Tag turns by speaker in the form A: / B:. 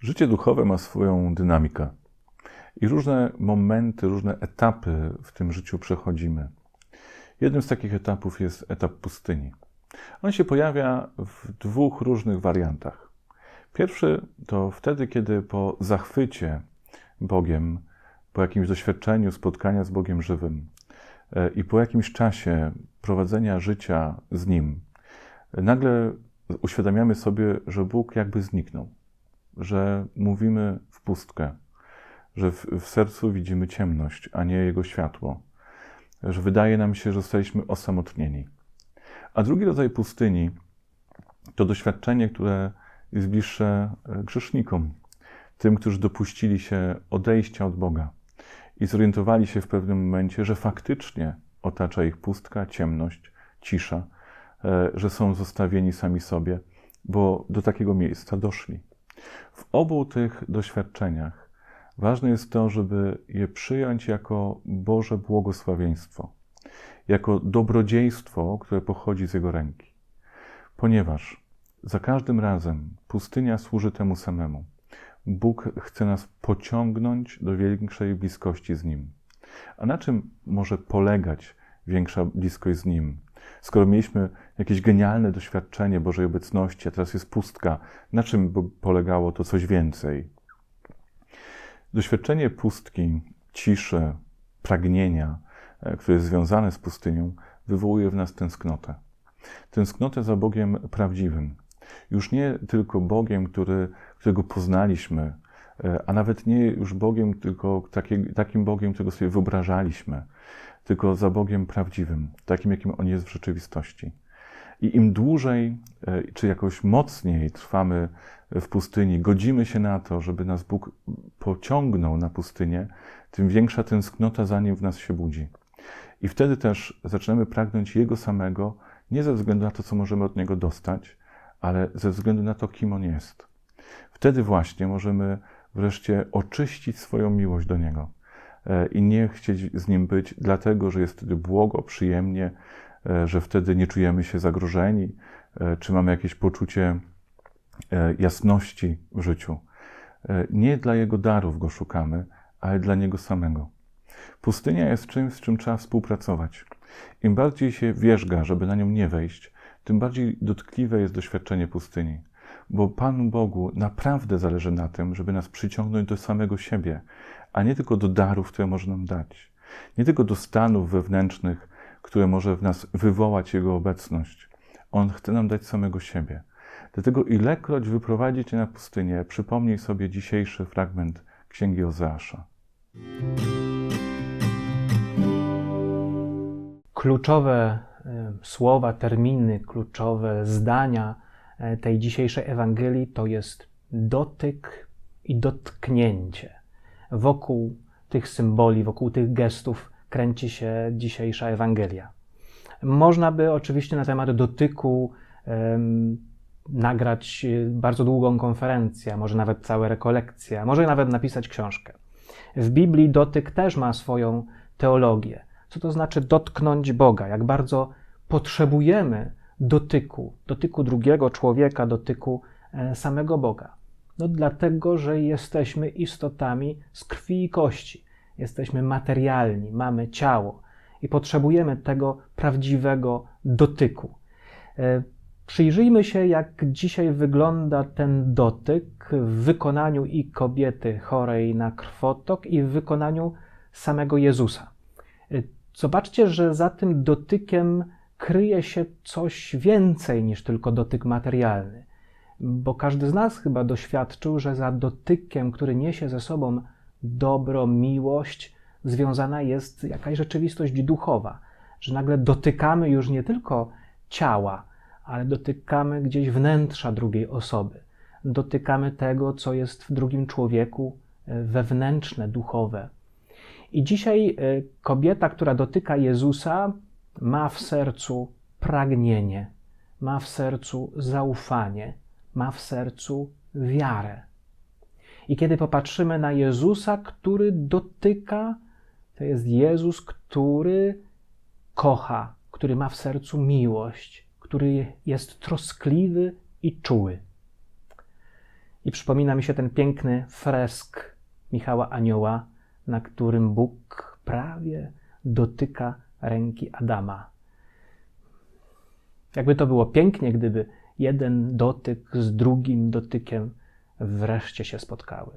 A: Życie duchowe ma swoją dynamikę i różne momenty, różne etapy w tym życiu przechodzimy. Jednym z takich etapów jest etap pustyni. On się pojawia w dwóch różnych wariantach. Pierwszy to wtedy, kiedy po zachwycie Bogiem, po jakimś doświadczeniu spotkania z Bogiem żywym e, i po jakimś czasie prowadzenia życia z Nim, nagle uświadamiamy sobie, że Bóg jakby zniknął, że mówimy w pustkę, że w, w sercu widzimy ciemność, a nie Jego światło, że wydaje nam się, że zostaliśmy osamotnieni. A drugi rodzaj pustyni to doświadczenie, które jest bliższe e, grzesznikom, tym, którzy dopuścili się odejścia od Boga i zorientowali się w pewnym momencie, że faktycznie otacza ich pustka, ciemność, cisza, e, że są zostawieni sami sobie, bo do takiego miejsca doszli. W obu tych doświadczeniach ważne jest to, żeby je przyjąć jako Boże błogosławieństwo, jako dobrodziejstwo, które pochodzi z Jego ręki. Ponieważ za każdym razem pustynia służy temu samemu. Bóg chce nas pociągnąć do większej bliskości z Nim. A na czym może polegać większa bliskość z Nim? Skoro mieliśmy jakieś genialne doświadczenie Bożej obecności, a teraz jest pustka, na czym polegało to coś więcej? Doświadczenie pustki, ciszy, pragnienia, e, które jest związane z pustynią, wywołuje w nas tęsknotę. Tęsknotę za Bogiem prawdziwym. Już nie tylko Bogiem, który, którego poznaliśmy, e, a nawet nie już Bogiem, tylko taki, takim Bogiem, którego sobie wyobrażaliśmy, tylko za Bogiem prawdziwym, takim, jakim On jest w rzeczywistości. I im dłużej, e, czy jakoś mocniej trwamy w pustyni, godzimy się na to, żeby nas Bóg pociągnął na pustynię, tym większa tęsknota za Nim w nas się budzi. I wtedy też zaczynamy pragnąć Jego samego, nie ze względu na to, co możemy od Niego dostać, ale ze względu na to, kim On jest. Wtedy właśnie możemy wreszcie oczyścić swoją miłość do Niego i nie chcieć z Nim być, dlatego że jest wtedy błogo, przyjemnie, e, że wtedy nie czujemy się zagrożeni, e, czy mamy jakieś poczucie jasności w życiu. Nie dla Jego darów go szukamy, ale dla Niego samego. Pustynia jest czymś, z czym trzeba współpracować. Im bardziej się wierzga, żeby na nią nie wejść, tym bardziej dotkliwe jest doświadczenie pustyni. Bo Panu Bogu naprawdę zależy na tym, żeby nas przyciągnąć do samego siebie, a nie tylko do darów, które może nam dać. Nie tylko do stanów wewnętrznych, które może w nas wywołać Jego obecność. On chce nam dać samego siebie. Dlatego ilekroć wyprowadzi Cię na pustynię, przypomnij sobie dzisiejszy fragment Księgi Ozeasza.
B: Kluczowe słowa, terminy, kluczowe zdania e, tej dzisiejszej Ewangelii to jest dotyk i dotknięcie. Wokół tych symboli, wokół tych gestów kręci się dzisiejsza Ewangelia. Można by oczywiście na temat dotyku um, nagrać bardzo długą konferencję, może nawet całe rekolekcje, może nawet napisać książkę. W Biblii dotyk też ma swoją teologię. Co to znaczy dotknąć Boga? Jak bardzo potrzebujemy dotyku, dotyku drugiego człowieka, dotyku e, samego Boga? No dlatego, że jesteśmy istotami z krwi i kości. Jesteśmy materialni, mamy ciało i potrzebujemy tego prawdziwego dotyku. E, przyjrzyjmy się, jak dzisiaj wygląda ten dotyk w wykonaniu i kobiety chorej na krwotok, i w wykonaniu samego Jezusa. E, zobaczcie, że za tym dotykiem kryje się coś więcej niż tylko dotyk materialny. Bo każdy z nas chyba doświadczył, że za dotykiem, który niesie ze sobą dobro, miłość, związana jest jakaś rzeczywistość duchowa. Że nagle dotykamy już nie tylko ciała, ale dotykamy gdzieś wnętrza drugiej osoby. Dotykamy tego, co jest w drugim człowieku e, wewnętrzne, duchowe. I dzisiaj e, kobieta, która dotyka Jezusa, ma w sercu pragnienie, ma w sercu zaufanie, ma w sercu wiarę. I kiedy popatrzymy na Jezusa, który dotyka, to jest Jezus, który kocha, który ma w sercu miłość, który jest troskliwy i czuły. I przypomina mi się ten piękny fresk Michała Anioła, na którym Bóg prawie dotyka ręki Adama. Jakby to było pięknie, gdyby jeden dotyk z drugim dotykiem wreszcie się spotkały.